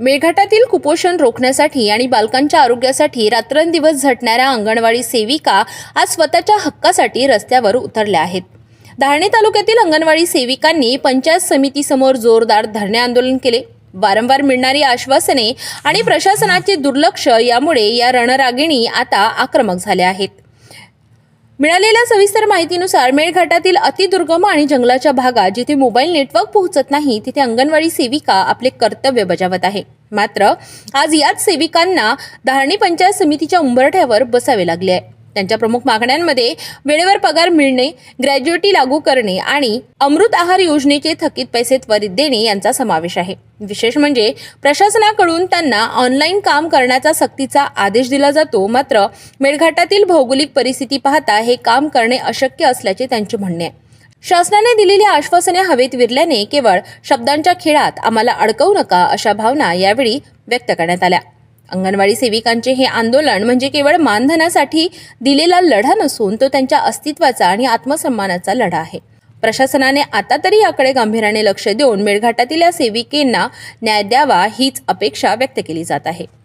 मेळघाटातील कुपोषण रोखण्यासाठी आणि बालकांच्या आरोग्यासाठी रात्रंदिवस झटणाऱ्या अंगणवाडी सेविका आज स्वतःच्या हक्कासाठी रस्त्यावर उतरल्या आहेत. धारणे तालुक्यातील अंगणवाडी सेविकांनी पंचायत समितीसमोर जोरदार धरणे आंदोलन केले. वारंवार मिळणारी आश्वासने आणि प्रशासनाचे दुर्लक्ष यामुळे या रणरागिणी आता आक्रमक झाल्या आहेत. मिळालेल्या सविस्तर माहितीनुसार मेळघाटातील अतिदुर्गम आणि जंगलाच्या भागात जिथे मोबाईल नेटवर्क पोहोचत नाही तिथे अंगणवाडी सेविका आपले कर्तव्य बजावत आहे. मात्र आज याच सेविकांना धारणी पंचायत समितीच्या उंबरठ्यावर बसावे लागले आहे. त्यांच्या प्रमुख मागण्यांमध्ये वेळेवर पगार मिळणे ग्रॅज्युएटी लागू करणे आणि अमृत आहार योजनेचे थकीत पैसे त्वरित देणे यांचा समावेश आहे. विशेष म्हणजे प्रशासनाकडून त्यांना ऑनलाईन काम करण्याचा सक्तीचा आदेश दिला जातो मात्र मेळघाटातील भौगोलिक परिस्थिती पाहता हे काम करणे अशक्य असल्याचे त्यांचे म्हणणे आहे. शासनाने दिलेली आश्वासने हवेत विरल्याने केवळ शब्दांच्या खेळात आम्हाला अडकवू नका अशा भावना यावेळी व्यक्त करण्यात आल्या. अंगणवाडी सेविकांचे हे आंदोलन म्हणजे केवळ मानधनासाठी दिलेला लढा नसून तो त्यांच्या अस्तित्वाचा आणि आत्मसन्मानाचा लढा आहे. प्रशासनाने आता तरी याकडे गांभीर्याने लक्ष देऊन मेळघाटातील या सेविकेंना न्याय द्यावा हीच अपेक्षा व्यक्त केली जात आहे.